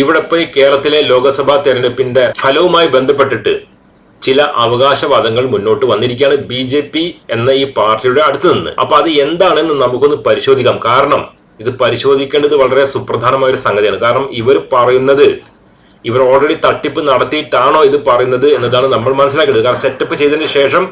ഇവിടെ പോയി കേരളത്തിലെ ലോക്സഭാ തെരഞ്ഞെടുപ്പിന്റെ ഫലവുമായി ബന്ധപ്പെട്ടിട്ട് ചില അവകാശവാദങ്ങൾ മുന്നോട്ട് വന്നിരിക്കുകയാണ് ബി ജെ പി എന്ന ഈ പാർട്ടിയുടെ അടുത്ത് നിന്ന്. അപ്പൊ അത് എന്താണെന്ന് നമുക്കൊന്ന് പരിശോധിക്കാം. കാരണം ഇത് പരിശോധിക്കേണ്ടത് വളരെ സുപ്രധാനമായ ഒരു സംഗതിയാണ്. കാരണം ഇവർ പറയുന്നത് ഇവർ ഓൾറെഡി തട്ടിപ്പ് നടത്തിയിട്ടാണോ ഇത് പറയുന്നത് എന്നതാണ് നമ്മൾ മനസ്സിലാക്കേണ്ടത്. കാരണം സെറ്റപ്പ് ചെയ്തതിന് ശേഷം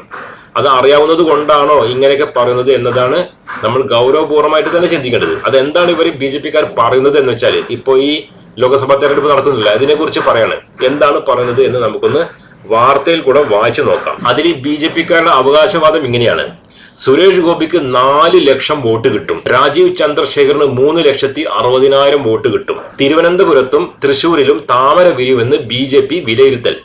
അത് അറിയാവുന്നത് കൊണ്ടാണോ ഇങ്ങനെയൊക്കെ പറയുന്നത് എന്നതാണ് നമ്മൾ ഗൗരവപൂർവമായിട്ട് തന്നെ ചിന്തിക്കേണ്ടത്. അതെന്താണ് ഇവർ ബി ജെ പിക്കാർ പറയുന്നത് എന്ന് വെച്ചാൽ ഇപ്പോൾ ഈ ലോക്സഭാ തെരഞ്ഞെടുപ്പ് നടക്കുന്നില്ല അതിനെക്കുറിച്ച് പറയാണ്. എന്താണ് പറയുന്നത് എന്ന് നമുക്കൊന്ന് വാർത്തയിൽ കൂടെ വായിച്ചു നോക്കാം. അതിൽ ബി ജെ പിക്കാരുടെ അവകാശവാദം ഇങ്ങനെയാണ്. സുരേഷ് ഗോപിക്ക് നാല് ലക്ഷം വോട്ട് കിട്ടും. രാജീവ് ചന്ദ്രശേഖറിന് മൂന്ന് ലക്ഷത്തി അറുപതിനായിരം വോട്ട് കിട്ടും. തിരുവനന്തപുരത്തും തൃശൂരിലും താമര വിരിയുമെന്ന് ബി ജെ പി വിലയിരുത്തൽ.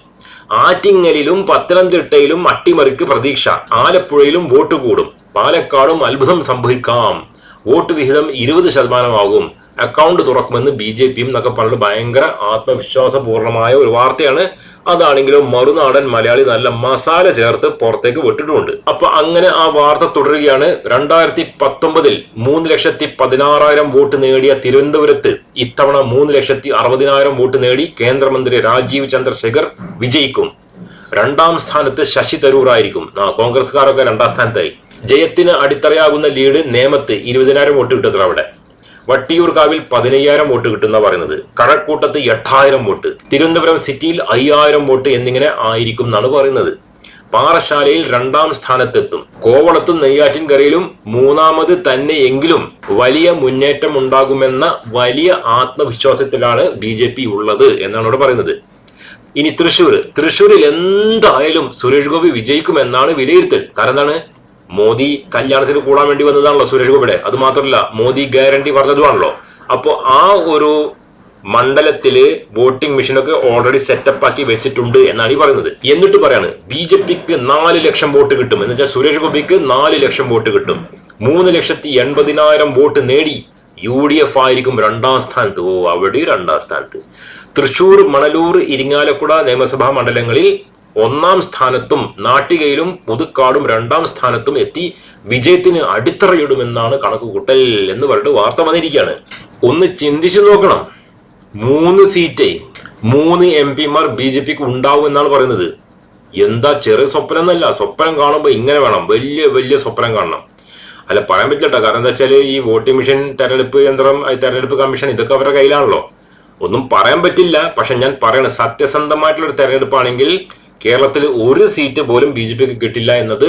ആറ്റിങ്ങലിലും പത്തനംതിട്ടയിലും അട്ടിമറിക്ക് പ്രതീക്ഷ. ആലപ്പുഴയിലും വോട്ട് കൂടും. പാലക്കാടും അത്ഭുതം സംഭവിക്കാം. വോട്ട് വിഹിതം ഇരുപത് ശതമാനമാകും. അക്കൗണ്ട് തുറക്കുമെന്ന് ബി ജെ പിയും എന്നൊക്കെ പറഞ്ഞിട്ട് ഭയങ്കര ആത്മവിശ്വാസപൂർണമായ ഒരു വാർത്തയാണ്. അതാണെങ്കിലും മറുനാടൻ മലയാളി നല്ല മസാല ചേർത്ത് പുറത്തേക്ക് വിട്ടിട്ടുണ്ട്. അപ്പൊ അങ്ങനെ ആ വാർത്ത തുടരുകയാണ്. രണ്ടായിരത്തി പത്തൊമ്പതിൽ മൂന്ന് ലക്ഷത്തി പതിനാറായിരം വോട്ട് നേടിയ തിരുവനന്തപുരത്ത് ഇത്തവണ മൂന്ന് ലക്ഷത്തി അറുപതിനായിരം വോട്ട് നേടി കേന്ദ്രമന്ത്രി രാജീവ് ചന്ദ്രശേഖർ വിജയിക്കും. രണ്ടാം സ്ഥാനത്ത് ശശി തരൂർ ആയിരിക്കും ആ കോൺഗ്രസ്കാരൊക്കെ രണ്ടാം സ്ഥാനത്തായി. ജയത്തിന് അടിത്തറയാകുന്ന ലീഡ് നേമത്ത് ഇരുപതിനായിരം വോട്ട് കിട്ടത്തില്ല അവിടെ. വട്ടിയൂർക്കാവിൽ പതിനയ്യായിരം വോട്ട് കിട്ടുന്ന പറയുന്നത്. കഴക്കൂട്ടത്ത് എട്ടായിരം വോട്ട് തിരുവനന്തപുരം സിറ്റിയിൽ അയ്യായിരം വോട്ട് എന്നിങ്ങനെ ആയിരിക്കും എന്നാണ് പറയുന്നത്. പാറശാലയിൽ രണ്ടാം സ്ഥാനത്തെത്തും. കോവളത്തും നെയ്യാറ്റിൻകരയിലും മൂന്നാമത് തന്നെയെങ്കിലും വലിയ മുന്നേറ്റം ഉണ്ടാകുമെന്ന വലിയ ആത്മവിശ്വാസത്തിലാണ് ബി ജെ പി ഉള്ളത് എന്നാണ് ഇവിടെ പറയുന്നത്. ഇനി തൃശ്ശൂർ തൃശ്ശൂരിൽ എന്തായാലും സുരേഷ് ഗോപി വിജയിക്കുമെന്നാണ് വിലയിരുത്തൽ. കാരണം എന്താണ്? മോദി കല്യാണത്തിന് കൂടാൻ വേണ്ടി വന്നതാണല്ലോ സുരേഷ് ഗോപിയുടെ. അത് മാത്രമല്ല മോദി ഗ്യാരണ്ടി പറഞ്ഞതുമാണല്ലോ. അപ്പോൾ ആ ഒരു മണ്ഡലത്തിൽ വോട്ടിംഗ് മെഷീനൊക്കെ ഓൾറെഡി സെറ്റപ്പ് ആക്കി വെച്ചിട്ടുണ്ട് എന്നാണ് ഈ പറയുന്നത്. എന്നിട്ട് പറയാണ് ബി ജെ പിക്ക് നാല് ലക്ഷം വോട്ട് കിട്ടും. എന്ന് വെച്ചാൽ സുരേഷ് ഗോപിക്ക് നാല് ലക്ഷം വോട്ട് കിട്ടും. മൂന്ന് ലക്ഷത്തി എൺപതിനായിരം വോട്ട് നേടി യു ഡി എഫ് ആയിരിക്കും രണ്ടാം സ്ഥാനത്ത്. ഓ അവിടെ രണ്ടാം സ്ഥാനത്ത്. തൃശൂർ മണലൂർ ഇരിങ്ങാലക്കുട നിയമസഭാ മണ്ഡലങ്ങളിൽ ഒന്നാം സ്ഥാനത്തും നാട്ടികയിലും പുതുക്കാടും രണ്ടാം സ്ഥാനത്തും എത്തി വിജയത്തിന് അടിത്തറയിടുമെന്നാണ് കണക്കുകൂട്ടൽ എന്ന് പറഞ്ഞിട്ട് വാർത്ത വന്നിരിക്കുകയാണ്. ഒന്ന് ചിന്തിച്ചു നോക്കണം. മൂന്ന് സീറ്റേ മൂന്ന് എം പിമാർ ബി ജെ പിക്ക് ഉണ്ടാവും എന്നാണ് പറയുന്നത്. എന്താ ചെറിയ സ്വപ്നം എന്നല്ല സ്വപ്നം കാണുമ്പോൾ ഇങ്ങനെ വേണം വലിയ വലിയ സ്വപ്നം കാണണം. അല്ല പറയാൻ പറ്റില്ല കാരണം എന്താ വെച്ചാൽ ഈ വോട്ടിംഗ് മെഷീൻ തെരഞ്ഞെടുപ്പ് യന്ത്രം തെരഞ്ഞെടുപ്പ് കമ്മീഷൻ ഇതൊക്കെ അവരുടെ കയ്യിലാണല്ലോ. ഒന്നും പറയാൻ പറ്റില്ല. പക്ഷെ ഞാൻ പറയണ സത്യസന്ധമായിട്ടുള്ള ഒരു തെരഞ്ഞെടുപ്പാണെങ്കിൽ കേരളത്തിൽ ഒരു സീറ്റ് പോലും ബി ജെ പിക്ക് കിട്ടില്ല എന്നത്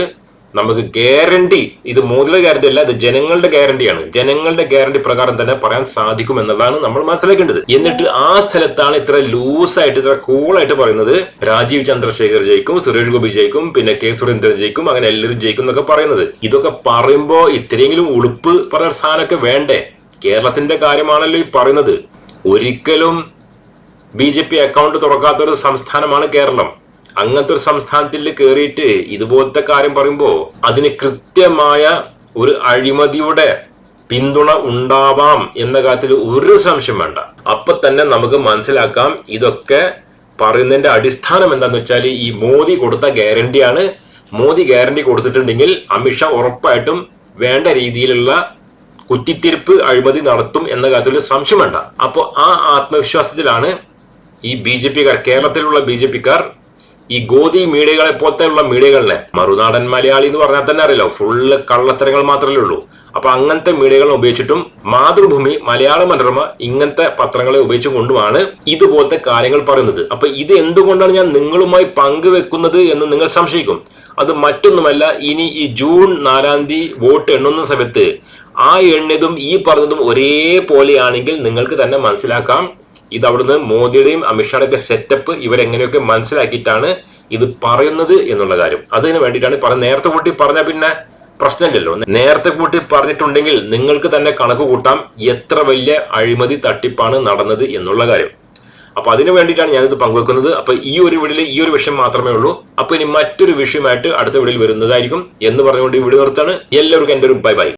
നമുക്ക് ഗ്യാരണ്ടി ഇത് മോദിയുടെ ഗ്യാരണ്ടി അല്ല ഇത് ജനങ്ങളുടെ ഗ്യാരണ്ടിയാണ്. ജനങ്ങളുടെ ഗ്യാരണ്ടി പ്രകാരം തന്നെ പറയാൻ സാധിക്കും എന്നുള്ളതാണ് നമ്മൾ മനസ്സിലാക്കേണ്ടത്. എന്നിട്ട് ആ സ്ഥലത്താണ് ഇത്ര ലൂസായിട്ട് ഇത്ര കൂളായിട്ട് പറയുന്നത് രാജീവ് ചന്ദ്രശേഖർ ജയിക്കും സുരേഷ് ഗോപി ജയിക്കും പിന്നെ കെ സുരേന്ദ്രൻ ജയിക്കും അങ്ങനെ എല്ലാവരും ജയിക്കും എന്നൊക്കെ പറയുന്നത്. ഇതൊക്കെ പറയുമ്പോൾ ഇത്രയെങ്കിലും ഉളുപ്പ് പറഞ്ഞ സാധനമൊക്കെ വേണ്ടേ? കേരളത്തിന്റെ കാര്യമാണല്ലോ ഈ പറയുന്നത്. ഒരിക്കലും ബി ജെ പി അക്കൗണ്ട് തുറക്കാത്ത ഒരു സംസ്ഥാനമാണ് കേരളം. അങ്ങനത്തെ ഒരു സംസ്ഥാനത്തിൽ കയറിയിട്ട് ഇതുപോലത്തെ കാര്യം പറയുമ്പോൾ അതിന് കൃത്യമായ ഒരു അഴിമതിയുടെ പിന്തുണ ഉണ്ടാവാം എന്ന കാര്യത്തിൽ ഒരു സംശയം വേണ്ട. അപ്പൊ തന്നെ നമുക്ക് മനസ്സിലാക്കാം ഇതൊക്കെ പറയുന്നതിന്റെ അടിസ്ഥാനം എന്താന്ന് വെച്ചാൽ ഈ മോദി കൊടുത്ത ഗ്യാരണ്ടിയാണ് മോദി ഗ്യാരണ്ടി കൊടുത്തിട്ടുണ്ടെങ്കിൽ അമിത്ഷാ ഉറപ്പായിട്ടും വേണ്ട രീതിയിലുള്ള കുത്തിത്തിരിപ്പ് അഴിമതി നടത്തും എന്ന കാര്യത്തിൽ സംശയം വേണ്ട. അപ്പോൾ ആ ആത്മവിശ്വാസത്തിലാണ് ഈ ബി ജെ പിക്കാർ കേരളത്തിലുള്ള ബി ജെ പിക്കാർ ഈ ഗോതി മീഡിയകളെ പോലത്തെയുള്ള മീഡിയകളിലെ മറുനാടൻ മലയാളി എന്ന് പറഞ്ഞാൽ തന്നെ അറിയില്ല ഫുള്ള് കള്ളത്തരങ്ങൾ മാത്രമേ ഉള്ളൂ. അപ്പൊ അങ്ങനത്തെ മീഡിയകളെ ഉപയോഗിച്ചിട്ടും മാതൃഭൂമി മലയാള മനോരമ ഇങ്ങനത്തെ പത്രങ്ങളെ ഉപയോഗിച്ചുകൊണ്ടുമാണ് ഇതുപോലത്തെ കാര്യങ്ങൾ പറയുന്നത്. അപ്പൊ ഇത് എന്തുകൊണ്ടാണ് ഞാൻ നിങ്ങളുമായി പങ്കുവെക്കുന്നത് എന്ന് നിങ്ങൾ സംശയിക്കും. അത് മറ്റൊന്നുമല്ല ഇനി ഈ ജൂൺ നാലാം തീയതി വോട്ട് എണ്ണുന്ന സമയത്ത് ആ എണ്ണിയതും ഈ പറഞ്ഞതും ഒരേപോലെയാണെങ്കിൽ നിങ്ങൾക്ക് തന്നെ മനസ്സിലാക്കാം. ഇത് അവിടുന്ന് മോദിയുടെയും അമിത്ഷായുടെ ഒക്കെ സെറ്റപ്പ് ഇവരെങ്ങനെയൊക്കെ മനസ്സിലാക്കിയിട്ടാണ് ഇത് പറയുന്നത് എന്നുള്ള കാര്യം. അതിന് വേണ്ടിയിട്ടാണ് പറഞ്ഞത് നേരത്തെ കൂട്ടി പറഞ്ഞ പിന്നെ പ്രശ്നമില്ലല്ലോ. നേരത്തെ കൂട്ടി പറഞ്ഞിട്ടുണ്ടെങ്കിൽ നിങ്ങൾക്ക് തന്നെ കണക്ക് കൂട്ടാം എത്ര വലിയ അഴിമതി തട്ടിപ്പാണ് നടന്നത് എന്നുള്ള കാര്യം. അപ്പൊ അതിനു വേണ്ടിയിട്ടാണ് ഞാനിത് പങ്കുവെക്കുന്നത്. അപ്പൊ ഈ ഒരു വീടിൽ ഈ ഒരു വിഷയം മാത്രമേ ഉള്ളൂ. അപ്പൊ ഇനി മറ്റൊരു വിഷയമായിട്ട് അടുത്ത വീടിൽ വരുന്നതായിരിക്കും എന്ന് പറഞ്ഞുകൊണ്ട് ഈ വീട് നിർത്താണ് എല്ലാവർക്കും എന്റെ ഒരു ബൈ ബൈ.